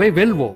vai వెల్వో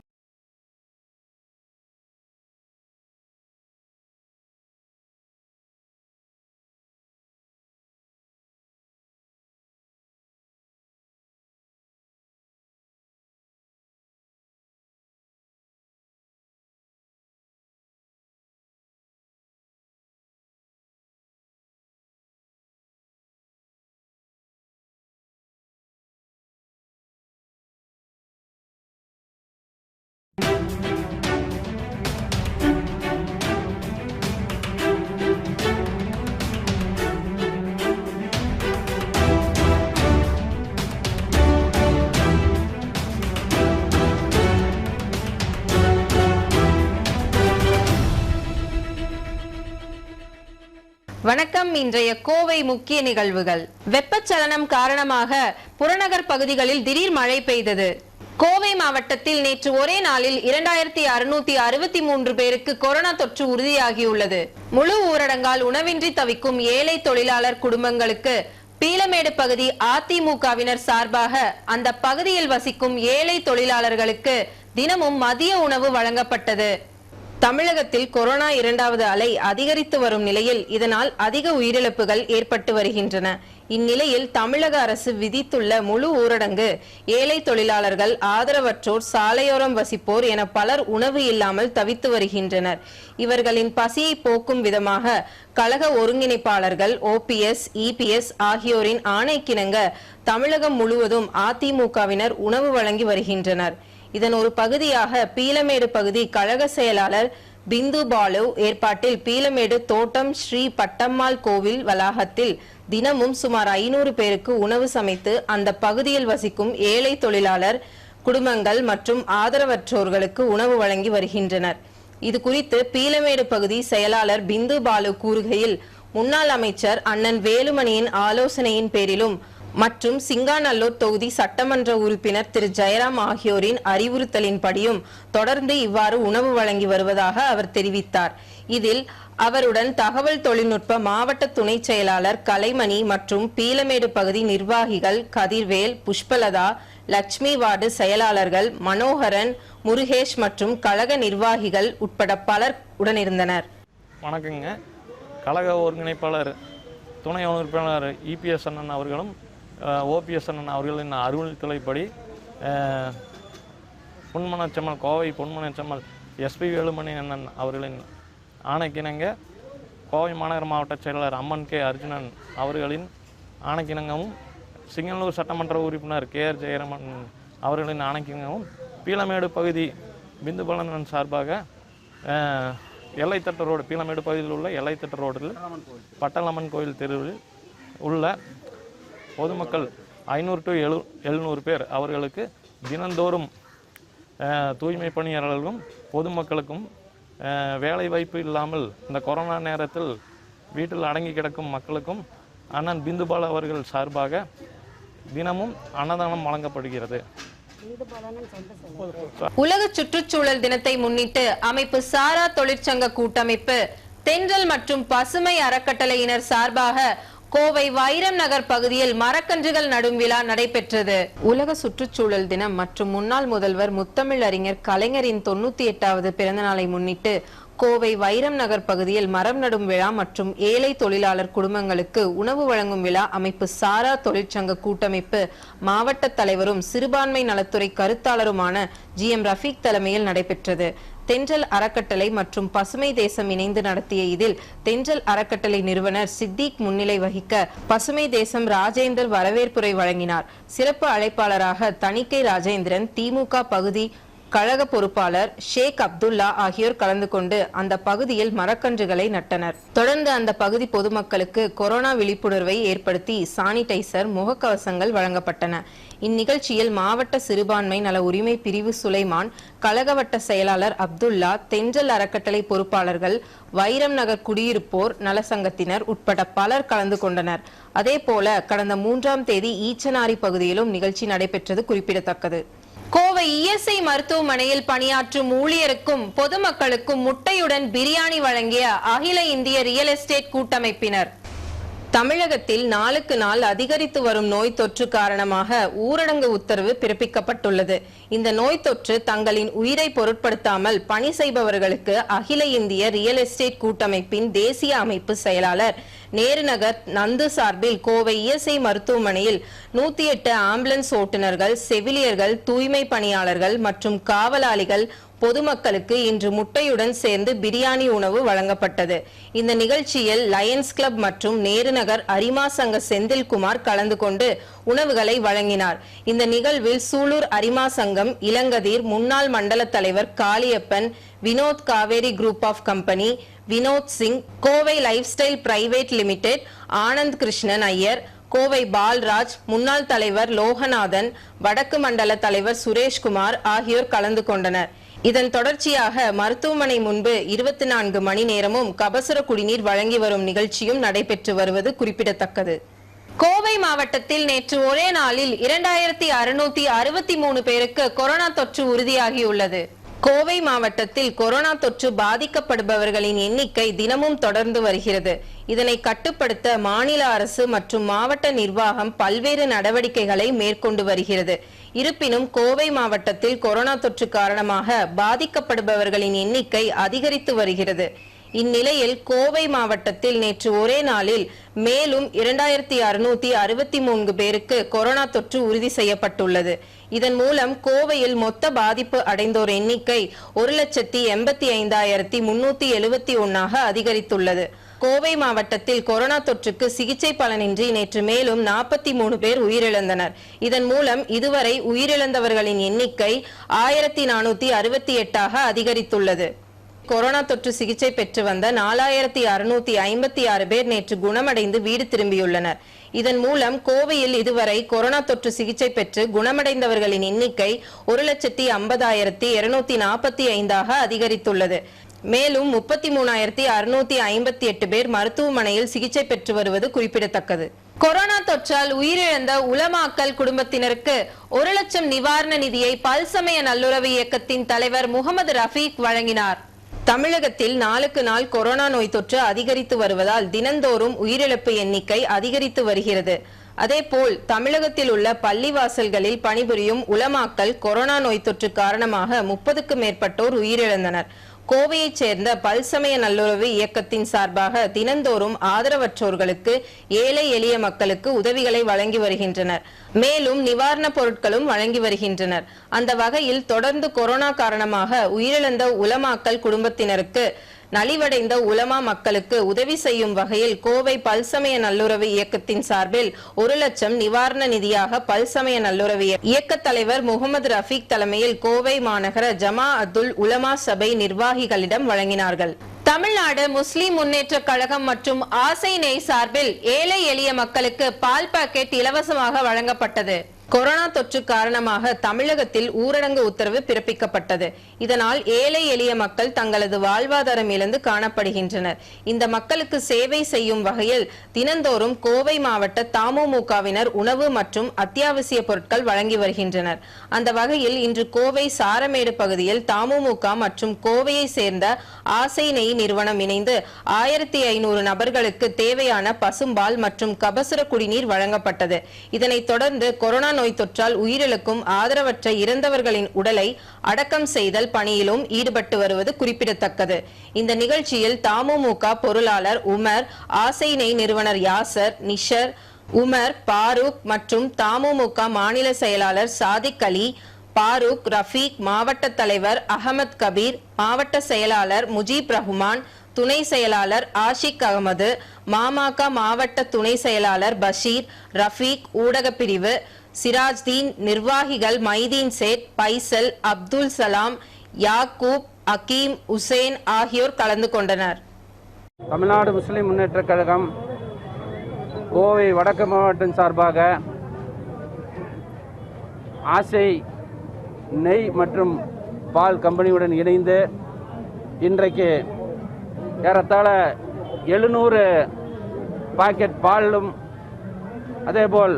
வணக்கம் இன்றைய கோவை முக்கிய நிகழ்வுகள். வெப்பச்சலனம் காரணமாக புறநகர் பகுதிகளில் திடீர் மழை பெய்தது. கோவை மாவட்டத்தில் நேற்று ஒரே நாளில் இரண்டாயிரத்தி அறுநூத்தி அறுபத்தி மூன்று பேருக்கு கொரோனா தொற்று உறுதியாகியுள்ளது. முழு ஊரடங்கால் உணவின்றி தவிக்கும் ஏழை தொழிலாளர் குடும்பங்களுக்கு பீலமேடு பகுதி அதிமுகவினர் சார்பாக அந்த பகுதியில் வசிக்கும் ஏழை தொழிலாளர்களுக்கு தினமும் மதிய உணவு வழங்கப்பட்டது. தமிழகத்தில் கொரோனா இரண்டாவது அலை அதிகரித்து வரும் நிலையில் இதனால் அதிக உயிரிழப்புகள் ஏற்பட்டு வருகின்றன. இந்நிலையில் தமிழக அரசு விதித்துள்ள முழு ஊரடங்கு ஏழை தொழிலாளர்கள் ஆதரவற்றோர் சாலையோரம் வசிப்போர் என பலர் உணவு இல்லாமல் தவித்து வருகின்றனர். இவர்களின் பசியை போக்கும் விதமாக கழக ஒருங்கிணைப்பாளர்கள் ஓபிஎஸ் இபிஎஸ் ஆகியோரின் ஆணைக்கிணங்க தமிழகம் முழுவதும் அதிமுகவினர் உணவு வழங்கி வருகின்றனர். இதன் ஒரு பகுதியாக பீலமேடு பகுதி கழக செயலாளர் பிந்து பாலு ஏற்பாட்டில் பீலமேடு தோட்டம் ஸ்ரீ பட்டம்மாள் கோவில் வளாகத்தில் தினமும் சுமார் ஐநூறு பேருக்கு உணவு சமைத்து அந்த பகுதியில் வசிக்கும் ஏழை தொழிலாளர் குடும்பங்கள் மற்றும் ஆதரவற்றோர்களுக்கு உணவு வழங்கி வருகின்றனர். இது குறித்து பீலமேடு பகுதி செயலாளர் பிந்து பாலு கூறுகையில் முன்னாள் அமைச்சர் அண்ணன் வேலுமணியின் ஆலோசனையின் பேரிலும் மற்றும் சிங்காநல்லூர் தொகுதி சட்டமன்ற உறுப்பினர் திரு. ஜெயராம் ஆகியோரின் அறிவுறுத்தலின்படியும் தொடர்ந்து இவ்வாறு உணவு வழங்கி வருவதாக அவர் தெரிவித்தார். இதில் அவருடன் தகவல் தொழில்நுட்ப மாவட்ட துணை செயலாளர் கலைமணி மற்றும் பீலமேடு பகுதி நிர்வாகிகள் கதிர்வேல் புஷ்பலதா லட்சுமி வார்டு செயலாளர்கள் மனோகரன் முருகேஷ் மற்றும் கழக நிர்வாகிகள் உட்பட பலர் உடனிருந்தனர். வணக்கங்க. கழக ஒருங்கிணைப்பாளர் துணை உறுப்பினர் இபிஎஸ் அண்ணன் அவர்களும் ஓபிஎஸ் அண்ணன் அவர்களின் அறிவுறுத்தலைப்படி பொன்மனச்சம்மல் கோவை பொன்மனச்சம்மல் எஸ்பி வேலுமணி அண்ணன் அவர்களின் ஆணைக்கிணங்க கோவை மாநகர மாவட்ட செயலாளர் அம்மன் கே அர்ஜுனன் அவர்களின் ஆணைக்கிணங்கமும் சிங்கனூர் சட்டமன்ற உறுப்பினர் கே ஆர் ஜெயரமன் அவர்களின் ஆணைக்கிணங்கவும் பீலமேடு பகுதி பிந்து பலனன் சார்பாக எல்லைத்தட்ட ரோடு பீலமேடு பகுதியில் உள்ள எல்லைத்தட்ட ரோடில் பட்டலம்மன் கோயில் தெருவில் உள்ள பொதுமக்கள் ஐநூறு டு எழு எழுநூறு பேர் அவர்களுக்கு தினந்தோறும் தூய்மை பணியாளர்களும் பொதுமக்களுக்கும் வேலை வாய்ப்பு இல்லாமல் இந்த கொரோனா நேரத்தில் வீட்டில் அடங்கி கிடக்கும் மக்களுக்கும் அண்ணன் பிந்துபால் அவர்கள் சார்பாக தினமும் அன்னதானம் வழங்கப்படுகிறது. உலக சுற்றுச்சூழல் தினத்தை முன்னிட்டு அமைப்பு சாரா தொழிற்சங்க கூட்டமைப்பு தென்றல் மற்றும் பசுமை அறக்கட்டளையினர் சார்பாக கோவை வைரம் நகர் பகுதியில் மரக்கன்றுகள் நடும் விழா நடைபெற்றது. உலக சுற்றுச்சூழல் தினம் மற்றும் முன்னாள் முதல்வர் முத்தமிழ் அறிஞர் கலைஞரின் தொண்ணூத்தி எட்டாவது பிறந்த நாளை முன்னிட்டு கோவை வைரம் நகர் பகுதியில் மரம் நடும் விழா மற்றும் ஏழை தொழிலாளர் குடும்பங்களுக்கு உணவு வழங்கும் விழா அமைப்பு சாரா தொழிற்சங்க கூட்டமைப்பு மாவட்ட தலைவரும் சிறுபான்மை நலத்துறை கருத்தாளருமான ஜி எம் ரஃபீக் தலைமையில் நடைபெற்றது. தென்றல் அறக்கட்டளை மற்றும் பசுமை தேசம் இணைந்து நடத்திய இதில் தென்றல் அறக்கட்டளை நிறுவனர் சித்திக் முன்னிலை வகிக்க பசுமை தேசம் ராஜேந்தர் வரவேற்புரை வழங்கினார். சிறப்பு அழைப்பாளராக தணிக்கை ராஜேந்திரன் திமுக பகுதி கழக பொறுப்பாளர் ஷேக் அப்துல்லா ஆகியோர் கலந்து கொண்டு அந்த பகுதியில் மரக்கன்றுகளை நட்டனர். தொடர்ந்து அந்த பகுதி பொதுமக்களுக்கு கொரோனா விழிப்புணர்வை ஏற்படுத்தி சானிடைசர் முகக்கவசங்கள் வழங்கப்பட்டன. இந்நிகழ்ச்சியில் மாவட்ட சிறுபான்மை நல உரிமை பிரிவு சுலைமான் கழகவட்ட செயலாளர் அப்துல்லா தென்றல் அறக்கட்டளை பொறுப்பாளர்கள் வைரம் நகர் குடியிருப்போர் நலசங்கத்தினர் உட்பட பலர் கலந்து கொண்டனர். அதேபோல கடந்த மூன்றாம் தேதி ஈச்சனாரி பகுதியிலும் நிகழ்ச்சி நடைபெற்றது குறிப்பிடத்தக்கது. கோவை இஎஸ்ஐ மருத்துவமனையில் பணியாற்றும் ஊழியருக்கும் பொதுமக்களுக்கும் முட்டையுடன் பிரியாணி வழங்கிய அகில இந்திய ரியல் எஸ்டேட் கூட்டமைப்பினர். தமிழகத்தில் நாளுக்கு நாள் அதிகரித்து வரும் நோய் தொற்று காரணமாக ஊரடங்கு உத்தரவு பிறப்பிக்கப்பட்டுள்ளது. இந்த நோய் தொற்று தங்களின் உயிரை பொருட்படுத்தாமல் பணி செய்பவர்களுக்கு அகில இந்திய ரியல் எஸ்டேட் கூட்டமைப்பின் தேசிய அமைப்பு செயலாளர் நேருநகர் நந்து சார்பில் கோவை இஎஸ்ஐ மருத்துவமனையில் நூத்தி எட்டு ஆம்புலன்ஸ் ஓட்டுநர்கள் செவிலியர்கள் தூய்மை பணியாளர்கள் மற்றும் காவலாளிகள் பொதுமக்களுக்கு இன்று முட்டையுடன் சேர்ந்து பிரியாணி உணவு வழங்கப்பட்டது. இந்த நிகழ்ச்சியில் லயன்ஸ் கிளப் மற்றும் நேருநகர் அரிமா சங்க செந்தில்குமார் கலந்து கொண்டு உணவுகளை வழங்கினார். இந்த நிகழ்வில் சூலூர் அரிமா சங்கம் இளங்கதீர் முன்னாள் மண்டல தலைவர் Kaliyappan Vinod Kaveri group of company Vinod Singh Kovai life style private limited Anand Krishnan Iyer Kovai Palraj முன்னாள் தலைவர் லோகநாதன் வடக்கு மண்டல தலைவர் சுரேஷ்குமார் ஆகியோர் கலந்து கொண்டனர். இதன் தொடர்ச்சியாக மருத்துவமனை முன்பு இருபத்தி நான்கு மணி நேரமும் கபசுர குடிநீர் வழங்கி வரும் நிகழ்ச்சியும் நடைபெற்று வருவது குறிப்பிடத்தக்கது. கோவை மாவட்டத்தில் நேற்று ஒரே நாளில் இரண்டாயிரத்தி அறுநூத்தி அறுபத்தி மூணு பேருக்கு கொரோனா தொற்று உறுதியாகியுள்ளது. கோவை மாவட்டத்தில் கொரோனா தொற்று பாதிக்கப்படுபவர்களின் எண்ணிக்கை தினமும் தொடர்ந்து வருகிறது. இதனை கட்டுப்படுத்த மாநில அரசு மற்றும் மாவட்ட நிர்வாகம் பல்வேறு நடவடிக்கைகளை மேற்கொண்டு வருகிறது. இருப்பினும் கோவை மாவட்டத்தில் கொரோனா தொற்று காரணமாக பாதிக்கப்படுபவர்களின் எண்ணிக்கை அதிகரித்து வருகிறது. இந்நிலையில் கோவை மாவட்டத்தில் நேற்று ஒரே நாளில் மேலும் இரண்டாயிரத்தி அறுநூத்தி அறுபத்தி மூன்று பேருக்கு கொரோனா தொற்று உறுதி செய்யப்பட்டுள்ளது. இதன் மூலம் கோவையில் மொத்த பாதிப்பு அடைந்தோர் எண்ணிக்கை ஒரு லட்சத்தி எண்பத்தி ஐந்தாயிரத்தி முன்னூத்தி எழுபத்தி ஒன்னாக அதிகரித்துள்ளது. கோவை மாவட்டத்தில் கொரோனா தொற்றுக்கு சிகிச்சை பலனின்றி நேற்று மேலும் நாற்பத்தி மூணு பேர் உயிரிழந்தனர். இதன் மூலம் இதுவரை உயிரிழந்தவர்களின் எண்ணிக்கை ஆயிரத்தி நானூத்தி அறுபத்தி எட்டாக அதிகரித்துள்ளது. கொரோனா தொற்று சிகிச்சை பெற்று வந்த நாலாயிரத்தி அறுநூத்தி ஐம்பத்தி ஆறு பேர் நேற்று குணமடைந்து வீடு திரும்பியுள்ளனர். இதன் மூலம் கோவையில் இதுவரை கொரோனா தொற்று சிகிச்சை பெற்று குணமடைந்தவர்களின் எண்ணிக்கை ஒரு லட்சத்தி ஐம்பதாயிரத்தி இருநூத்தி நாற்பத்தி ஐந்தாக அதிகரித்துள்ளது. மேலும் முப்பத்தி மூணாயிரத்தி அறுநூத்தி ஐம்பத்தி எட்டு பேர் மருத்துவமனையில் சிகிச்சை பெற்று வருவது குறிப்பிடத்தக்கது. கொரோனா தொற்றால் உயிரிழந்த உலமாக்கல் குடும்பத்தினருக்கு ஒரு லட்சம் நிவாரண நிதியை பல்சமய நல்லுறவு இயக்கத்தின் தலைவர் முகமது ரஃபீக் வழங்கினார். தமிழகத்தில் நாளுக்கு நாள் கொரோனா நோய் தொற்று அதிகரித்து வருவதால் தினந்தோறும் உயிரிழப்பு எண்ணிக்கை அதிகரித்து வருகிறது. அதேபோல் தமிழகத்தில் உள்ள பள்ளிவாசல்களில் பணிபுரியும் உலமாக்கல் கொரோனா நோய் தொற்று காரணமாக முப்பதுக்கும் மேற்பட்டோர் உயிரிழந்தனர். கோவையைச் சேர்ந்த பல்சமய நல்லுறவு இயக்கத்தின் சார்பாக தினந்தோறும் ஆதரவற்றோர்களுக்கு ஏழை எளிய மக்களுக்கு உதவிகளை வழங்கி வருகின்றனர். மேலும் நிவாரணப் பொருட்களும் வழங்கி வருகின்றனர். அந்த வகையில் தொடர்ந்து கொரோனா காரணமாக உயிரிழந்த உலமாக்கல் குடும்பத்தினருக்கு நலிவடைந்த உலமா மக்களுக்கு உதவி செய்யும் வகையில் கோவை பல்சமய நல்லுறவு இயக்கத்தின் சார்பில் ஒரு லட்சம் நிவாரண நிதியாக பல்சமய நல்லுறவு இயக்க தலைவர் முகமது ரஃபீக் தலைமையில் கோவை மாநகர ஜமா அத்துல் உலமா சபை நிர்வாகிகளிடம் வழங்கினார்கள். தமிழ்நாடு முஸ்லிம் முன்னேற்ற கழகம் மற்றும் ஆசை நெய் சார்பில் ஏழை எளிய மக்களுக்கு பால் பாக்கெட் இலவசமாக வழங்கப்பட்டது. கொரோனா தொற்று காரணமாக தமிழகத்தில் ஊரடங்கு உத்தரவு பிறப்பிக்கப்பட்டது. இதனால் ஏழை எளிய மக்கள் தங்களது வாழ்வாதாரம் இழந்து காணப்படுகின்றனர். இந்த மக்களுக்கு சேவை செய்யும் வகையில் தினந்தோறும் கோவை மாவட்ட தமுமுகவினர் உணவு மற்றும் அத்தியாவசிய பொருட்கள் வழங்கி வருகின்றனர். அந்த வகையில் இன்று கோவை சாரமேடு பகுதியில் தமுமுக மற்றும் கோவையை சேர்ந்த ஆசை நெய் நிறுவனம் இணைந்து ஆயிரத்தி ஐநூறு நபர்களுக்கு தேவையான பசும்பால் மற்றும் கபசுர குடிநீர் வழங்கப்பட்டது. இதனைத் தொடர்ந்து கொரோனா நோய் தொற்றால் உயிரிழக்கும் ஆதரவற்ற இறந்தவர்களின் உடலை அடக்கம் செய்தல் பணியிலும் ஈடுபட்டு வருவது குறிப்பிடத்தக்கது. இந்த நிகழ்ச்சியில் தமுமுக பொருளாளர் உமர் ஆசை நெய் நிறுவனர் யாசர் நிஷர் உமர் பாரூக் மற்றும் தமுமுக மாநில செயலாளர் சாதிக் அலி பாரூக் ரஃபீக் மாவட்ட தலைவர் அகமது கபீர் மாவட்ட செயலாளர் முஜீப் ரஹ்மான் துணை செயலாளர் ஆஷிக் அகமது மாமாக மாவட்ட துணை செயலாளர் பஷீர் ரஃபீக் ஊடகப்பிரிவு சிராஜ்தீன் நிர்வாகிகள் மைதீன் சேட் பைசல் அப்துல் சலாம் யாக்கூப் அகீம் உசேன் ஆகியோர் கலந்து கொண்டனர். தமிழ்நாடு முஸ்லிம் முன்னேற்றக் கழகம் கோவை வடக்கு மாவட்டம் சார்பாக ஆசை நெய் மற்றும் பால் கம்பெனியுடன் இணைந்து இன்றைக்கு ஏறத்தாழ எழுநூறு பாக்கெட் பாலும் அதேபோல்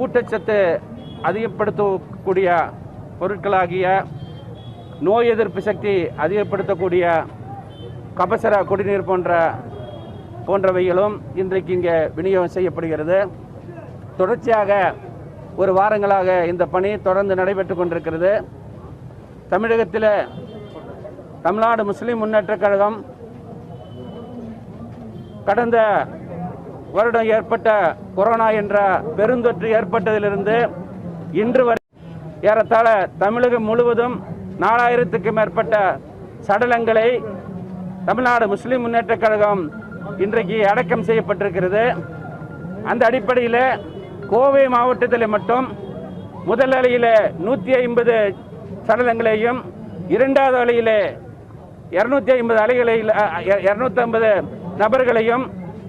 ஊட்டச்சத்து அதிகப்படுத்தக்கூடிய பொருட்களாகிய நோய் எதிர்ப்பு சக்தி அதிகப்படுத்தக்கூடிய கபசர குடிநீர் போன்ற போன்றவைகளும் இன்றைக்கு இங்கே விநியோகம் செய்யப்படுகிறது. தொடர்ச்சியாக ஒரு வாரங்களாக இந்த பணி தொடர்ந்து நடைபெற்று கொண்டிருக்கிறது. தமிழகத்தில் தமிழ்நாடு முஸ்லீம் முன்னேற்றக் கழகம் கடந்த வருடம் ஏற்பட்ட கொரோனா என்ற பெருந்தொற்று ஏற்பட்டதிலிருந்து இன்று வரை ஏறத்தாழ தமிழகம் முழுவதும் நாலாயிரத்துக்கு மேற்பட்ட சடலங்களை தமிழ்நாடு முஸ்லிம் முன்னேற்றக் கழகம் இன்றைக்கு அடக்கம் செய்யப்பட்டிருக்கிறது. அந்த அடிப்படையில் கோவை மாவட்டத்தில் மட்டும் முதல் அலையில் நூற்றி ஐம்பது சடலங்களையும் இரண்டாவது அலையில் இரநூத்தி ஐம்பது அலைகளில் இரநூத்தி ஐம்பது நபர்களையும்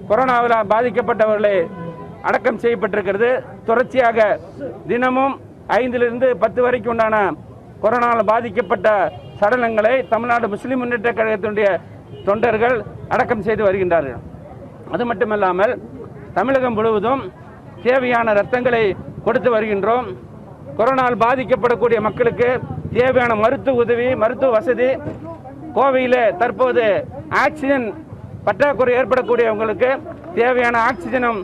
கொரோனாவில் பாதிக்கப்பட்டவர்களை அடக்கம் செய்யப்பட்டிருக்கிறது. தொடர்ச்சியாக தினமும் ஐந்திலிருந்து பத்து வரைக்கும் உண்டான கொரோனாவில் பாதிக்கப்பட்ட சடலங்களை தமிழ்நாடு முஸ்லிம் முன்னேற்ற கழகத்தினுடைய தொண்டர்கள் அடக்கம் செய்து வருகின்றார்கள். அது மட்டுமல்லாமல் தமிழகம் முழுவதும் தேவையான ரத்தங்களை கொடுத்து வருகின்றோம். கொரோனால் பாதிக்கப்படக்கூடிய மக்களுக்கு தேவையான மருத்துவ உதவி மருத்துவ வசதி கோவையில் தற்போது ஆக்சிஜன் பற்றாக்குறை ஏற்படக்கூடியவங்களுக்கு தேவையான ஆக்சிஜனும்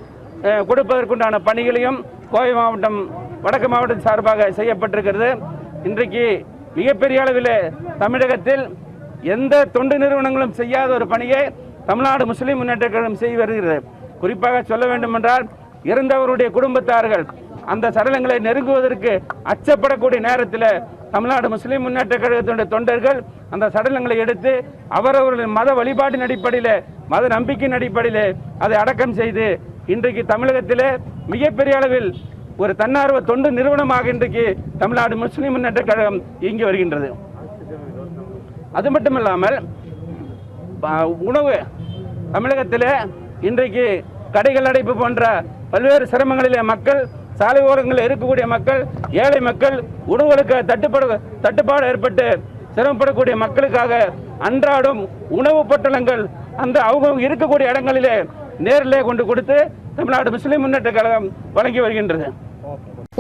கொடுப்பதற்குண்டான பணிகளையும் கோவை மாவட்டம் வடக்கு மாவட்டம் சார்பாக செய்யப்பட்டிருக்கிறது. இன்றைக்கு மிகப்பெரிய அளவில் தமிழகத்தில் எந்த தொண்டு நிறுவனங்களும் செய்யாத ஒரு பணியை தமிழ்நாடு முஸ்லீம் முன்னேற்ற கழகம் செய்து வருகிறது. குறிப்பாக சொல்ல வேண்டுமென்றால் இறந்தவருடைய குடும்பத்தார்கள் அந்த சடலங்களை நெருங்குவதற்கு அச்சப்படக்கூடிய நேரத்தில் தமிழ்நாடு முஸ்லீம் முன்னேற்ற கழகத்தினுடைய தொண்டர்கள் அந்த சடலங்களை எடுத்து அவரவர்களின் மத வழிபாட்டின் அடிப்படையில் மத நம்பிக்கையின் அடிப்படையில் அதை அடக்கம் செய்து இன்றைக்கு தமிழகத்தில் மிகப்பெரிய அளவில் ஒரு தன்னார்வ தொண்டு நிறுவனமாக இன்றைக்கு தமிழ்நாடு முஸ்லீம் முன்னேற்ற கழகம் இயங்கி வருகின்றது. அது மட்டும் இல்லாமல் உணவு. தமிழகத்தில் இன்றைக்கு கடைகள் அடைப்பு போன்ற பல்வேறு சிரமங்களிலே மக்கள் சாலை ஓரங்களில் இருக்கக்கூடிய மக்கள் ஏழை மக்கள் உணவுகளுக்கு தட்டுப்பாடு தட்டுப்பாடு ஏற்பட்டு சிரமப்படக்கூடிய மக்களுக்காக அன்றாடம் உணவு பொட்டலங்கள் அந்த அவங்க இருக்கக்கூடிய இடங்களிலே நேரிலே கொண்டு கொடுத்து தமிழ்நாடு முஸ்லிம் முன்னேற்ற கழகம் வழங்கி வருகின்றது.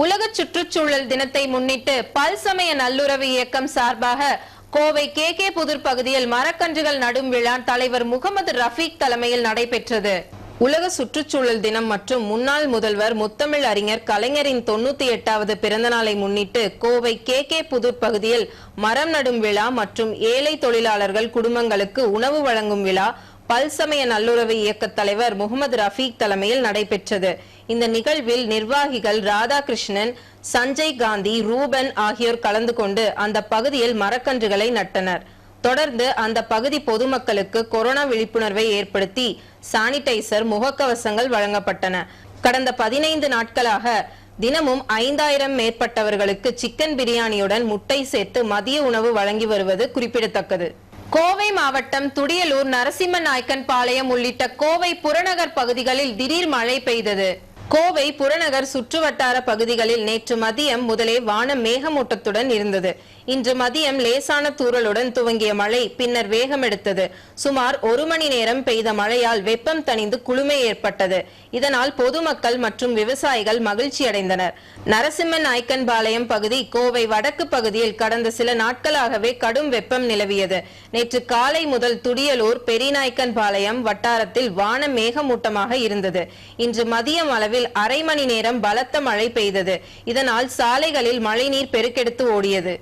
உலக சுற்றுச்சூழல் தினத்தை முன்னிட்டு பல்சமய நல்லுறவு இயக்கம் சார்பாக கோவை கே கே புதிர் பகுதியில் மரக்கன்றுகள் நடும் விழா தலைவர் முகமது ரஃபீக் தலைமையில் நடைபெற்றது. உலக சுற்றுச்சூழல் தினம் மற்றும் முன்னாள் முதல்வர் முத்தமிழ் அறிஞர் கலைஞரின் தொண்ணூத்தி எட்டாவது பிறந்த நாளை முன்னிட்டு கோவை கே கே புதூர் பகுதியில் மரம் நடும் விழா மற்றும் ஏழை தொழிலாளர்கள் குடும்பங்களுக்கு உணவு வழங்கும் விழா பல்சமய நல்லுறவு இயக்க தலைவர் முகமது ரஃபீக் தலைமையில் நடைபெற்றது. இந்த நிகழ்வில் நிர்வாகிகள் ராதாகிருஷ்ணன் சஞ்சய் காந்தி ரூபன் ஆகியோர் கலந்து கொண்டு அந்த பகுதியில் மரக்கன்றுகளை நட்டனர். தொடர்ந்து அந்த பகுதி பொதுமக்களுக்கு கொரோனா விழிப்புணர்வை ஏற்படுத்தி சானிடைசர் முகக்கவசங்கள் வழங்கப்பட்டன. கடந்த பதினைந்து நாட்களாக தினமும் ஐந்தாயிரம் மேற்பட்டவர்களுக்கு சிக்கன் பிரியாணியுடன் முட்டை சேர்த்து மதிய உணவு வழங்கி வருவது குறிப்பிடத்தக்கது. கோவை மாவட்டம் துடியலூர் நரசிம்ம நாயக்கன் பாளையம் உள்ளிட்ட கோவை புறநகர் பகுதிகளில் திடீர் மழை பெய்தது. கோவை புறநகர் சுற்றுவட்டார பகுதிகளில் நேற்று மதியம் முதலே வானம் மேகமூட்டத்துடன் இருந்தது. இன்று மதியம் லேசான தூறலுடன் துவங்கிய மழை பின்னர் வேகமெடுத்தது சுமார் ஒரு மணி நேரம் பெய்த மழையால் வெப்பம் தணிந்து குளுமை ஏற்பட்டது. இதனால் பொதுமக்கள் மற்றும் விவசாயிகள் மகிழ்ச்சி அடைந்தனர். நரசிம்ம நாயக்கன்பாளையம் பகுதி கோவை வடக்கு பகுதியில் கடந்த சில நாட்களாகவே கடும் வெப்பம் நிலவியது. நேற்று காலை முதல் துடியலூர் பெரியநாயக்கன்பாளையம் வட்டாரத்தில் வானம் மேகமூட்டமாக இருந்தது. இன்று மதியம் அளவில் அரை மணி நேரம் பலத்த மழை பெய்தது. இதனால் சாலைகளில் மழைநீர் பெருக்கெடுத்து ஓடியது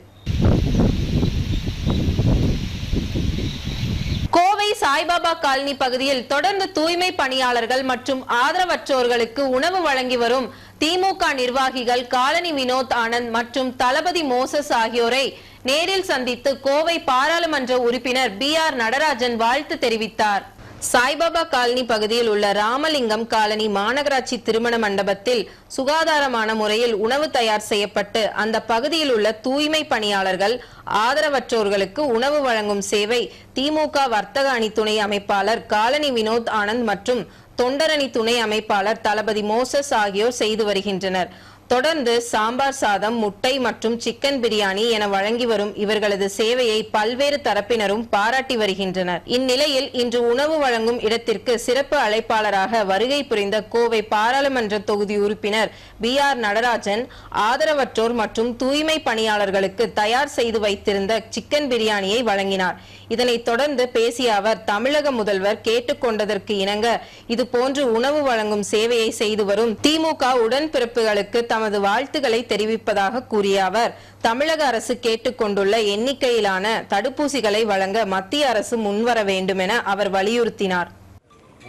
கோவை சாய்பாபா காலனி பகுதியில் தொடர்ந்து தூய்மை பணியாளர்கள் மற்றும் ஆதரவற்றோர்களுக்கு உணவு வழங்கி வரும் திமுக நிர்வாகிகள் காலனி வினோத் ஆனந்த் மற்றும் தளபதி மோசஸ் ஆகியோரை நேரில் சந்தித்து கோவை பாராளுமன்ற உறுப்பினர் பி ஆர் நடராஜன் வாழ்த்து தெரிவித்தார். சாய்பாபா காலனி பகுதியில் உள்ள ராமலிங்கம் காலனி மாநகராட்சி திருமண மண்டபத்தில் சுகாதாரமான முறையில் உணவு தயார் செய்யப்பட்டு அந்த பகுதியில் உள்ள தூய்மை பணியாளர்கள் ஆதரவற்றோர்களுக்கு உணவு வழங்கும் சேவை திமுக வர்த்தக அணி துணை அமைப்பாளர் காலனி வினோத் ஆனந்த் மற்றும் தொண்டரணி துணை அமைப்பாளர் தளபதி மோசஸ் ஆகியோர் செய்து வருகின்றனர். தொடர்ந்து சாம்பார் சாதம் முட்டை மற்றும் சிக்கன் பிரியாணி என வழங்கி வரும் இவர்களது சேவையை பல்வேறு தரப்பினரும் பாராட்டி வருகின்றனர். இந்நிலையில் இன்று உணவு வழங்கும் இடத்திற்கு சிறப்பு அழைப்பாளராக வருகை புரிந்த கோவை பாராளுமன்ற தொகுதி உறுப்பினர் பி ஆர் நடராஜன் ஆதரவற்றோர் மற்றும் தூய்மை பணியாளர்களுக்கு தயார் செய்து வைத்திருந்த சிக்கன் பிரியாணியை வழங்கினார். இதனைத் தொடர்ந்து பேசிய அவர் தமிழக முதல்வர் கேட்டுக்கொண்டதற்கு இணங்க இது போன்று உணவு வழங்கும் சேவையை செய்து வரும் திமுக உடன்பிறப்புகளுக்கு தமது வாழ்த்துக்களை தெரிவிப்பதாக கூறிய அவர் தமிழக அரசு கேட்டுக்கொண்டுள்ள எண்ணிக்கையிலான தடுப்பூசிகளை வழங்க மத்திய அரசு முன்வர வேண்டும் என அவர் வலியுறுத்தினார்.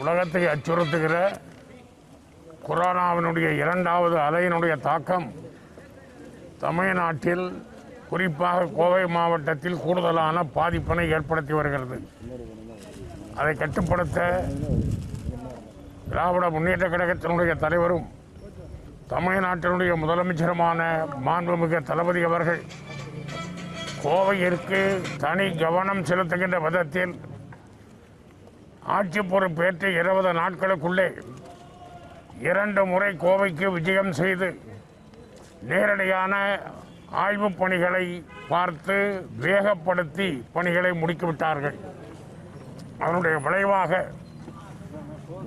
உலகத்தை அச்சுறுத்துகிற கொரோனாவினுடைய இரண்டாவது அலையினுடைய தாக்கம் தமிழ்நாட்டில் குறிப்பாக கோவை மாவட்டத்தில் கூடுதலான பாதிப்பினை ஏற்படுத்தி வருகிறது. அதை கட்டுப்படுத்த திராவிட முன்னேற்ற கழகத்தினுடைய தலைவரும் தமிழ்நாட்டினுடைய முதலமைச்சருமான மாண்புமிகு தளபதி அவர்கள் கோவையிற்கு தனி கவனம் செலுத்துகின்ற விதத்தில் ஆட்சி பொறுப்பேற்று இருபது நாட்களுக்குள்ளே இரண்டு முறை கோவைக்கு விஜயம் செய்து நேரடியான ஆய்வுப் பணிகளை பார்த்து வேகப்படுத்தி பணிகளை முடிக்கிவிட்டார்கள் அதனுடைய விளைவாக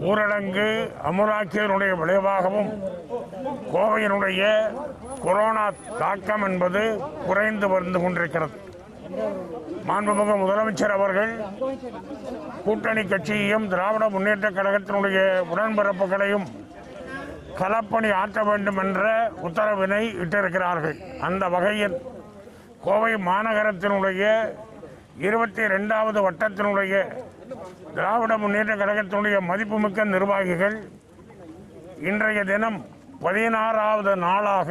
ஊரடங்கு அமுலாக்கியதனுடைய விளைவாகவும் கோவையினுடைய கொரோனா தாக்கம் என்பது குறைந்து வந்து கொண்டிருக்கிறது. மாண்புமிகு முதலமைச்சர் அவர்கள் கூட்டணி கட்சியையும் திராவிட முன்னேற்ற கழகத்தினுடைய உடன்பிறப்புகளையும் களப்பணி ஆற்ற வேண்டும் என்ற உத்தரவினை இட்டிருக்கிறார்கள். அந்த வகையில் கோவை மாநகரத்தினுடைய இருபத்தி ரெண்டாவது வட்டத்தினுடைய திராவிட முன்னேற்ற கழகத்தினுடைய மதிப்புமிக்க நிர்வாகிகள் இன்றைய தினம் பதினாறாவது நாளாக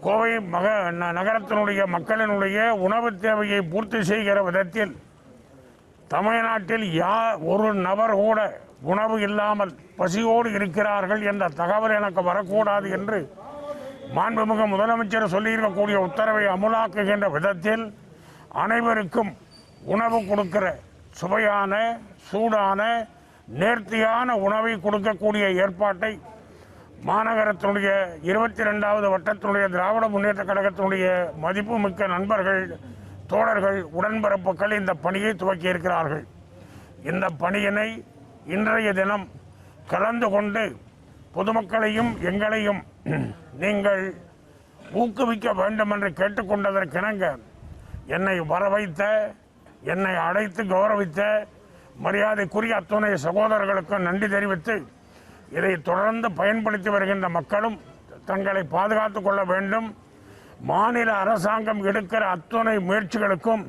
கோவை மக ந- நகரத்தினுடைய மக்களினுடைய உணவு தேவையை பூர்த்தி செய்கிற விதத்தில் தமிழ்நாட்டில் யா ஒரு நபர் கூட உணவு இல்லாமல் பசியோடு இருக்கிறார்கள் என்ற தகவல் எனக்கு வரக்கூடாது என்று மாண்புமிகு முதலமைச்சர் சொல்லியிருக்கக்கூடிய உத்தரவை அமுலாக்குகின்ற விதத்தில் அனைவருக்கும் உணவு கொடுக்கிற சுவையான சூடான நேர்த்தியான உணவை கொடுக்கக்கூடிய ஏற்பாட்டை மாநகரத்தினுடைய இருபத்தி ரெண்டாவது வட்டத்தினுடைய திராவிட முன்னேற்ற கழகத்தினுடைய மதிப்புமிக்க நண்பர்கள் தோழர்கள் உடன்பிறப்புகள் இந்த பணியை துவக்கியிருக்கிறார்கள். இந்த பணியினை இன்றைய தினம் கலந்து கொண்டு பொதுமக்களையும் எங்களையும் நீங்கள் ஊக்குவிக்க வேண்டும் என்று கேட்டுக்கொண்டதற்கிணங்க என்னை வரவைத்த என்னை அழைத்து கௌரவித்த மரியாதைக்குரிய அத்துணை சகோதரர்களுக்கும் நன்றி தெரிவித்து இதை தொடர்ந்து பயன்படுத்தி வருகின்ற மக்களும் தங்களை பாதுகாத்து கொள்ள வேண்டும். மாநில அரசாங்கம் எடுக்கிற அத்துணை முயற்சிகளுக்கும்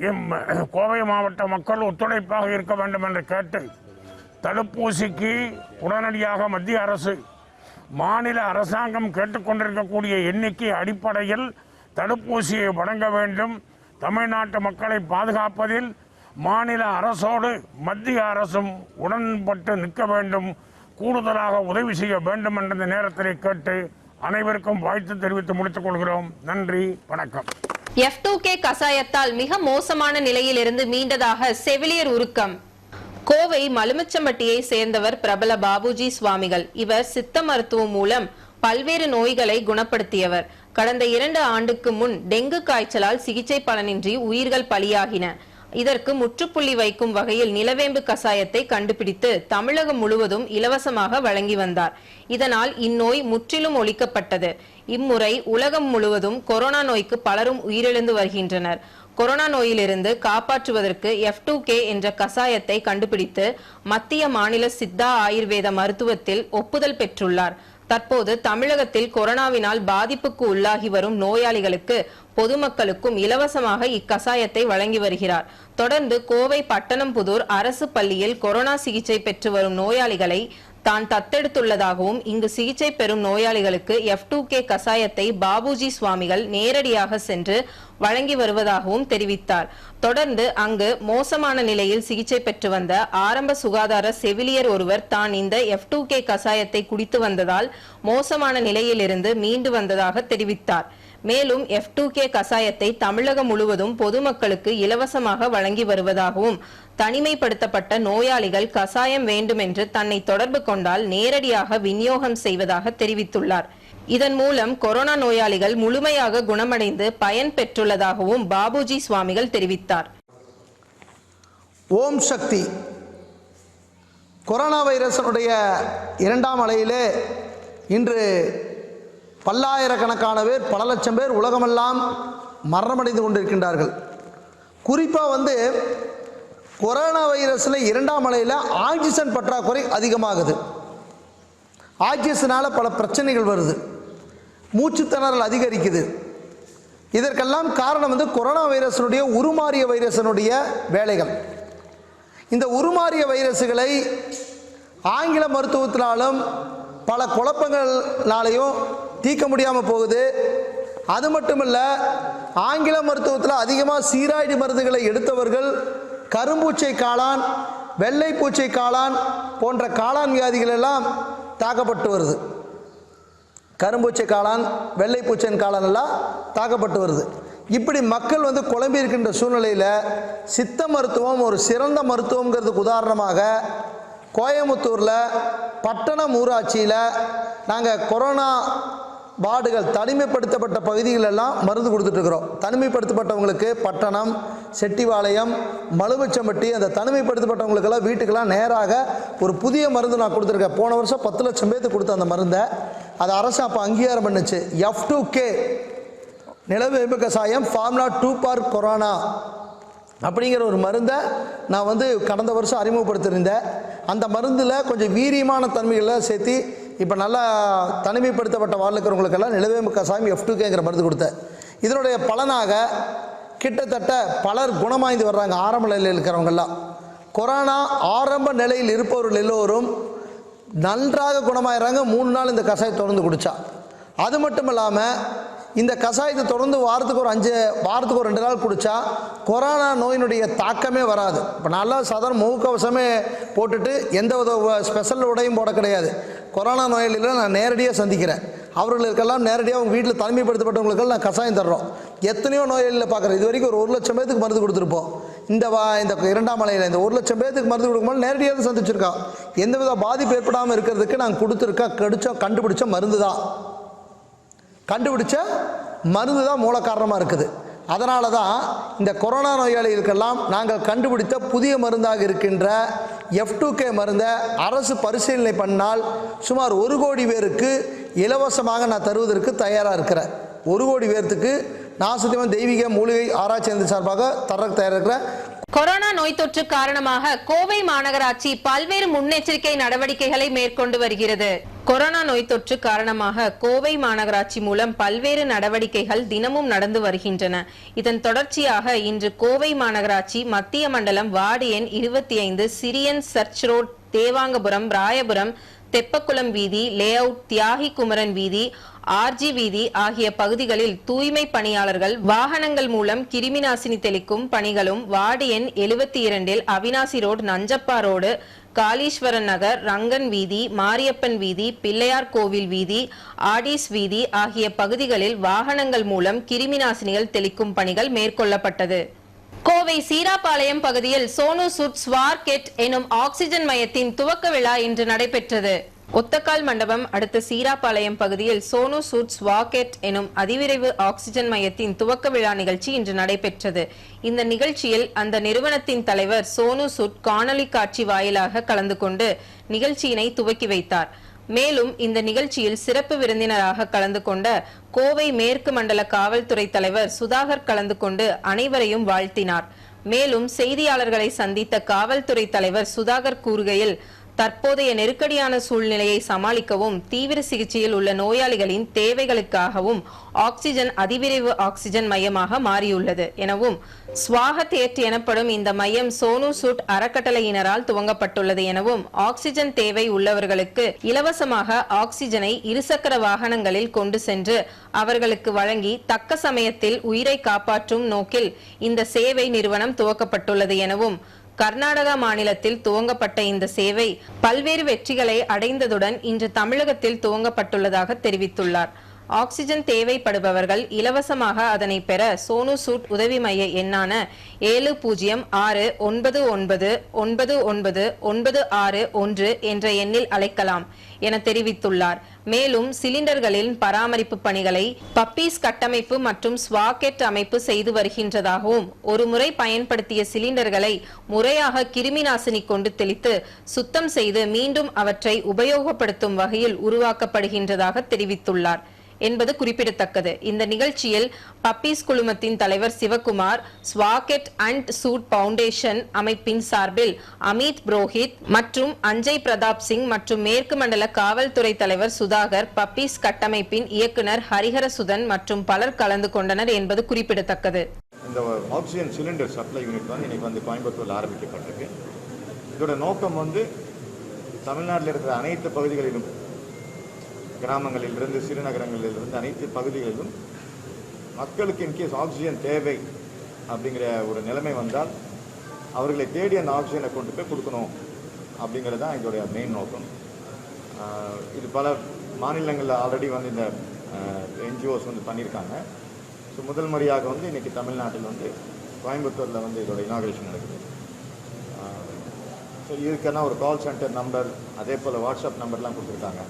இம் கோவை மாவட்ட மக்கள் ஒத்துழைப்பாக இருக்க வேண்டும் என்று கேட்டு தடுப்பூசிக்கு உடனடியாக மத்திய அரசு மாநில அரசாங்கம் கேட்டுக்கொண்டிருக்கக்கூடிய எண்ணிக்கை அடிப்படையில் தடுப்பூசியை வழங்க வேண்டும். தமிழ்நாட்டு மக்களை பாதுகாப்பதில் மாநில அரசோடு மத்திய அரசும் உடன்பட்டு நிற்க வேண்டும். கூடுதலாக உதவி செய்ய வேண்டும் என்ற இந்த கேட்டு அனைவருக்கும் வாழ்த்து தெரிவித்து முடித்துக் கொள்கிறோம். நன்றி வணக்கம். எஃப் டூ கே கசாயத்தால் மிக மோசமான நிலையில் இருந்து மீண்டதாக செவிலியர் உருக்கம். கோவை மலுமிச்சம்பட்டியை சேர்ந்தவர் பிரபல பாபுஜி சுவாமிகள். இவர் சித்த மருத்துவம் மூலம் பல்வேறு நோய்களை குணப்படுத்தியவர். கடந்த இரண்டு ஆண்டுக்கு முன் டெங்கு காய்ச்சலால் சிகிச்சை பலனின்றி உயிர்கள் பலியாகின. இதற்கு முற்றுப்புள்ளி வைக்கும் வகையில் நிலவேம்பு கசாயத்தை கண்டுபிடித்து தமிழகம் முழுவதும் இலவசமாக வழங்கி வந்தார். இதனால் இந்நோய் முற்றிலும் ஒழிக்கப்பட்டது. இம்முறை உலகம் முழுவதும் கொரோனா நோய்க்கு பலரும் உயிரிழந்து வருகின்றனர். கொரோனா நோயிலிருந்து காப்பாற்றுவதற்கு எஃப் டூ கே என்ற கசாயத்தை கண்டுபிடித்து மத்திய மாநில சித்தா ஆயுர்வேத மருத்துவத்தில் ஒப்புதல் பெற்றுள்ளார். தற்போது தமிழகத்தில் கொரோனாவினால் பாதிப்புக்கு உள்ளாகி வரும் நோயாளிகளுக்கு பொதுமக்களுக்கும் இலவசமாக இக்கசாயத்தை வழங்கி வருகிறார். தொடர்ந்து கோவை பட்டணம் புதூர் அரசு பள்ளியில் கொரோனா சிகிச்சை பெற்று வரும் நோயாளிகளை தான் தத்தெடுத்துள்ளதாகவும் இங்கு சிகிச்சை பெறும் நோயாளிகளுக்கு எஃப் டூ கே கசாயத்தை பாபுஜி சுவாமிகள் நேரடியாக சென்று வழங்கி வருவதாகவும் தெரிவித்தார். தொடர்ந்து அங்கு மோசமான நிலையில் சிகிச்சை பெற்று வந்த ஆரம்ப சுகாதார செவிலியர் ஒருவர் தான் இந்த எஃப் டூ கே கசாயத்தை குடித்து வந்ததால் மோசமான நிலையிலிருந்து மீண்டு வந்ததாக தெரிவித்தார். மேலும் எஃப் டூ கே கசாயத்தை தமிழகம் முழுவதும் பொதுமக்களுக்கு இலவசமாக வழங்கி வருவதாகவும் தனிமைப்படுத்தப்பட்ட நோயாளிகள் கசாயம் வேண்டுமென்று தன்னை தொடர்பு கொண்டால் நேரடியாக விநியோகம் செய்வதாக தெரிவித்துள்ளார். இதன் மூலம் கொரோனா நோயாளிகள் முழுமையாக குணமடைந்து பயன் பெற்றுள்ளதாகவும் பாபுஜி சுவாமிகள் தெரிவித்தார். ஓம் சக்தி. கொரோனா வைரஸனுடைய இரண்டாம் அலையிலே இன்று பல்லாயிரக்கணக்கான பேர் பல லட்சம் பேர் உலகமெல்லாம் மரணமடைந்து கொண்டிருக்கின்றார்கள். குறிப்பாக வந்து கொரோனா வைரஸில் இரண்டாம் அலையில் ஆக்சிஜன் பற்றாக்குறை அதிகமாகுது. ஆக்சிஜனால் பல பிரச்சனைகள் வருது. மூச்சுத்திணறல் அதிகரிக்குது. இதற்கெல்லாம் காரணம் வந்து கொரோனா வைரஸினுடைய உருமாறிய வைரஸினுடைய வேலைகள். இந்த உருமாறிய வைரஸுகளை ஆங்கில மருத்துவத்தினாலும் பல குழப்பங்கள்னாலையும் தீர்க்க முடியாமல் போகுது. அது மட்டும் இல்லை ஆங்கில மருத்துவத்தில் அதிகமாக சீராய்டு மருந்துகளை எடுத்தவர்கள் கரும்பூச்சை காளான் வெள்ளை பூச்சை காளான் போன்ற காளான் வியாதிகள் எல்லாம் தாக்கப்பட்டு வருது. கரும்பூச்சை காளான் வெள்ளை பூச்சன் காளான் எல்லாம் தாக்கப்பட்டு வருது. இப்படி மக்கள் வந்து குழம்பி இருக்கின்ற சூழ்நிலையில் சித்த மருத்துவம் ஒரு சிறந்த மருத்துவங்கிறதுக்கு உதாரணமாக கோயம்புத்தூரில் பட்டணம் ஊராட்சியில் நாங்கள் கொரோனா வார்டுகள் தனிமைப்படுத்தப்பட்ட பகுதிகளெல்லாம் மருந்து கொடுத்துட்ருக்குறோம் தனிமைப்படுத்தப்பட்டவங்களுக்கு பட்டணம் செட்டிவாளையம் மலுவச்சம்பட்டி அந்த தனிமைப்படுத்தப்பட்டவங்களுக்கெல்லாம் வீட்டுக்கெல்லாம் நேராக ஒரு புதிய மருந்து நான் கொடுத்துருக்கேன். போன வருஷம் பத்து லட்சம் பேர்த்துக்கு கொடுத்த அந்த மருந்தை. அதை அரசு அப்போ அங்கீகாரம் பண்ணுச்சு. எஃப் டூ கே நிலவேம்பு கசாயம் ஃபார்முலா டூ பார் கொரோனா அப்படிங்கிற ஒரு மருந்தை நான் வந்து கடந்த வருஷம் அறிமுகப்படுத்தியிருந்தேன். அந்த மருந்தில் கொஞ்சம் வீரியமான தன்மைகளை சேர்த்து இப்போ நல்லா தனிமைப்படுத்தப்பட்ட வாழ் இருக்கிறவங்களுக்கெல்லாம் நிலவே கசாயம் எஃப் கேங்கிற மருந்து கொடுத்தேன். இதனுடைய பலனாக கிட்டத்தட்ட பலர் குணமாய்ந்து வர்றாங்க ஆரம்ப நிலையில் இருக்கிறவங்கெல்லாம். கொரோனா ஆரம்ப நிலையில் இருப்பவர்கள் எல்லோரும் நன்றாக குணமாயிடுறாங்க மூணு நாள் இந்த கஷாயம் தொடர்ந்து குடித்தா அது மட்டும் இல்லாமல் இந்த கஷாயத்தை தொடர்ந்து வாரத்துக்கு ஒரு அஞ்சு வாரத்துக்கு ஒரு ரெண்டு நாள் குடித்தா கொரோனா நோயினுடைய தாக்கமே வராது. இப்போ நல்லா சாதாரண முகக்கவசமே போட்டுட்டு எந்த வித ஸ்பெஷல் உடையும் போட கிடையாது. கொரோனா நோயாளிகளை நான் நேரடியாக சந்திக்கிறேன். அவர்களுக்கெல்லாம் நேரடியாக அவங்க வீட்டில் தனிமைப்படுத்தப்பட்டவங்களுக்கெல்லாம் நான் கஷாயம் தர்றோம். எத்தனையோ நோயாளியில் பார்க்குறேன் இது வரைக்கும் ஒரு ஒரு லட்சம் பேத்துக்கு மருந்து கொடுத்துருப்போம். இந்த வா இந்த இரண்டாம் மலையில் இந்த ஒரு லட்சம் பேத்துக்கு மருந்து கொடுக்கும்போது நேரடியாக சந்திச்சிருக்கோம் எந்தவித பாதிப்பு ஏற்படாமல் இருக்கிறதுக்கு நாங்கள் கொடுத்துருக்கா கடிச்சோம் கண்டுபிடிச்ச மருந்து தான் கண்டுபிடிச்ச மருந்து தான் மூல காரணமாக இருக்குது. அதனால தான் இந்த கொரோனா நோயாளிகளுக்கெல்லாம் நாங்கள் கண்டுபிடித்த புதிய மருந்தாக இருக்கின்ற எஃப் டூ கே மருந்தை அரசு பரிசீலனை பண்ணால் சுமார் ஒரு கோடி பேருக்கு இலவசமாக நான் தருவதற்கு தயாராக இருக்கிறேன். ஒரு கோடி பேர்த்துக்கு நான் சுத்தமாக தெய்வீக மூலிகை ஆராய்ச்சி சார்பாக தர தயாராக இருக்கிறேன். கொரோனா நோய் தொற்று காரணமாக கோவை மாநகராட்சி பல்வேறு முன்னெச்சரிக்கை நடவடிக்கைகளை மேற்கொண்டு வருகிறது. கொரோனா நோய் தொற்று காரணமாக கோவை மாநகராட்சி மூலம் பல்வேறு நடவடிக்கைகள் தினமும் நடந்து வருகின்றன. இதன் தொடர்ச்சியாக இன்று கோவை மாநகராட்சி மத்திய மண்டலம் வார்டு எண் இருபத்தி ஐந்து Syrian church road Devangapuram Rayapuram Theppakulam வீதி லேஅவுட் தியாகி குமரன் வீதி ஆர்ஜி வீதி ஆகிய பகுதிகளில் தூய்மை பணியாளர்கள் வாகனங்கள் மூலம் கிருமிநாசினி தெளிக்கும் பணிகளும் வார்டு எண் எழுபத்தி இரண்டில் அவினாசி ரோடு நஞ்சப்பா ரோடு காளீஸ்வரன் நகர் ரங்கன் வீதி மாரியப்பன் வீதி பிள்ளையார் கோவில் வீதி ஆடிஸ் வீதி ஆகிய பகுதிகளில் வாகனங்கள் மூலம் கிருமிநாசினிகள் தெளிக்கும் பணிகள் மேற்கொள்ளப்பட்டது. கோவை சீராபாளையம் பகுதியில் சோனு சுட் ஸ்வார்கெட் எனும் ஆக்சிஜன் மையத்தின் துவக்க விழா இன்று நடைபெற்றது. ஒத்தக்கால் மண்டபம் அடுத்த சீராபாளையம் பகுதியில் சோனு சூட்ஸ் வாக்கெட் எனும் அதிவிரைவு ஆக்சிஜன் மையத்தின் துவக்க விழா நிகழ்ச்சி இன்று நடைபெற்றது. இந்த நிகழ்ச்சியில் அந்த நிறுவனத்தின் தலைவர் சோனு சூட் காணொலி காட்சி வாயிலாக கலந்து கொண்டு நிகழ்ச்சியினை துவக்கி வைத்தார். மேலும் இந்த நிகழ்ச்சியில் சிறப்பு விருந்தினராக கலந்து கொண்ட கோவை மேற்கு மண்டல காவல்துறை தலைவர் சுதாகர் கலந்து கொண்டு அனைவரையும் வாழ்த்தினார். மேலும் செய்தியாளர்களை சந்தித்த காவல்துறை தலைவர் சுதாகர் கூறுகையில் தற்போதைய நெருக்கடியான சூழ்நிலையை சமாளிக்கவும் தீவிர சிகிச்சையில் உள்ள நோயாளிகளின் தேவைகளுக்காகவும் ஆக்சிஜன் அதிவிரைவு ஆக்சிஜன் மையமாக மாறியுள்ளது. எனவும் ஸ்வாகத் ஏட் எனப்படும் இந்த மையம் சோனு சூட் அறக்கட்டளையினரால் துவங்கப்பட்டுள்ளது எனவும் ஆக்சிஜன் தேவை உள்ளவர்களுக்கு இலவசமாக ஆக்சிஜனை இருசக்கர வாகனங்களில் கொண்டு சென்று அவர்களுக்கு வழங்கி தக்க சமயத்தில் உயிரை காப்பாற்றும் நோக்கில் இந்த சேவை நிறுவனம் துவக்கப்பட்டுள்ளது எனவும் கர்நாடகா மாநிலத்தில் துவங்கப்பட்ட இந்த சேவை பல்வேறு வெற்றிகளை அடைந்ததுடன் இன்று தமிழகத்தில் துவங்கப்பட்டுள்ளதாக தெரிவித்துள்ளார். ஆக்சிஜன் தேவைப்படுபவர்கள் இலவசமாக அதனை பெற சோனு சூட் உதவி மைய எண்ணான ஏழு பூஜ்ஜியம் ஆறு ஒன்பது ஒன்பது ஒன்பது ஒன்பது ஒன்பது ஆறு ஒன்று என்ற எண்ணில் அழைக்கலாம் என தெரிவித்துள்ளார். மேலும் சிலிண்டர்களின் பராமரிப்பு பணிகளை பப்பீஸ் கட்டமைப்பு மற்றும் ஸ்வாக்கெட் அமைப்பு செய்து வருகின்றதாகவும் ஒருமுறை பயன்படுத்திய சிலிண்டர்களை முறையாக கிருமி நாசினி கொண்டு தெளித்து சுத்தம் செய்து மீண்டும் அவற்றை உபயோகப்படுத்தும் வகையில் உருவாக்கப்படுகின்றதாக தெரிவித்துள்ளார். என்பது குறிப்பிடத்தக்கது. இந்த நிகழ்ச்சியில் பப்பீஸ் குழுமத்தின் தலைவர் Sivakumar Swagat and suit foundation அமைப்பின் சார்பில் அமித் புரோஹித் மற்றும் அஞ்சய் பிரதாப் சிங் மற்றும் மேற்கு மண்டல காவல்துறை தலைவர் சுதாகர் பப்பீஸ் கட்டமைப்பின் இயக்குனர் ஹரிஹரசுதன் மற்றும் பலர் கலந்து கொண்டனர் என்பது குறிப்பிடத்தக்கது. இந்த ஆக்சிஜன் சிலிண்டர் சப்ளை யூனிட் தான் இன்றைக்கி வந்து கோயம்புத்தூரில் ஆரம்பிக்கப்பட்டிருக்கு. இதோட நோக்கம் வந்து தமிழ்நாட்டில் இருக்கிற அனைத்து பகுதிகளிலும் கிராமங்களிலிருந்து சிறுநகரங்களிலிருந்து அனைத்து பகுதிகளிலும் மக்களுக்கு இன்கேஸ் ஆக்சிஜன் தேவை அப்படிங்கிற ஒரு நிலைமை வந்தால் அவர்களை தேடி அந்த ஆக்சிஜனை கொண்டு போய் கொடுக்கணும் அப்படிங்கிறது தான் இதோடைய மெயின் நோக்கம். இது பல மாநிலங்களில் ஆல்ரெடி வந்து இந்த என்ஜிஓஸ் வந்து பண்ணியிருக்காங்க. ஸோ முதல் முறையாக வந்து இன்றைக்கி தமிழ்நாட்டில் வந்து கோயம்புத்தூரில் வந்து இதோட இனாகரேஷன் நடக்குது. ஸோ இதுக்கெல்லாம் ஒரு கால் சென்டர் நம்பர் அதே போல் வாட்ஸ்அப் நம்பர்லாம் கொடுத்துருக்காங்க.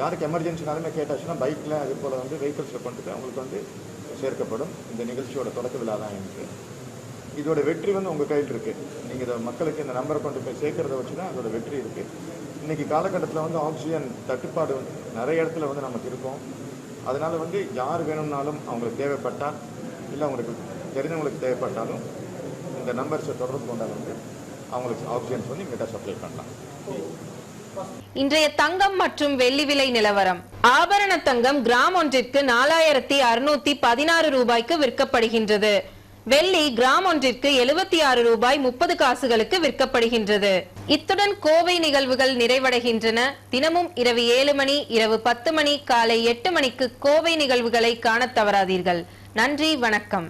யாருக்கு எமர்ஜென்சினாலுமே கேட்டாச்சுன்னா பைக்கில் அது போல் வந்து வெஹிக்கிள்ஸில் கொண்டு போய் அவங்களுக்கு வந்து சேர்க்கப்படும். இந்த நிகழ்ச்சியோட தொடக்க விழா தான் எனக்கு இதோட வெற்றி வந்து உங்கள் கையில் இருக்குது நீங்கள் இதை மக்களுக்கு இந்த நம்பரை கொண்டு போய் சேர்க்கறத வச்சு தான் அதோட வெற்றி இருக்குது இன்றைக்கி காலகட்டத்தில் வந்து ஆக்சிஜன் தட்டுப்பாடு வந்து நிறைய இடத்துல வந்து நமக்கு இருக்கும். அதனால் வந்து யார் வேணும்னாலும் அவங்களுக்கு தேவைப்பட்டால் இல்லை அவங்களுக்கு தெரிஞ்சவங்களுக்கு தேவைப்பட்டாலும் இந்த நம்பர்ஸை தொடர்பு கொண்டால் வந்து அவங்களுக்கு ஆக்சிஜன்ஸ் வந்து இங்கிட்ட சப்ளை பண்ணலாம். இன்றைய தங்கம் மற்றும் வெள்ளி விலை நிலவரம். ஆபரண தங்கம் கிராம் ஒன்றிற்கு நாலாயிரத்தி அறுநூத்தி பதினாறு ரூபாய்க்கு விற்கப்படுகின்றது. வெள்ளி கிராம் ஒன்றிற்கு எழுபத்தி ஆறு ரூபாய் முப்பது காசுகளுக்கு விற்கப்படுகின்றது. இத்துடன் கோவை நிகழ்வுகள் நிறைவடைகின்றன. தினமும் இரவு ஏழு மணி இரவு பத்து மணி காலை எட்டு மணிக்கு கோவை நிகழ்வுகளை காண தவறாதீர்கள். நன்றி வணக்கம்.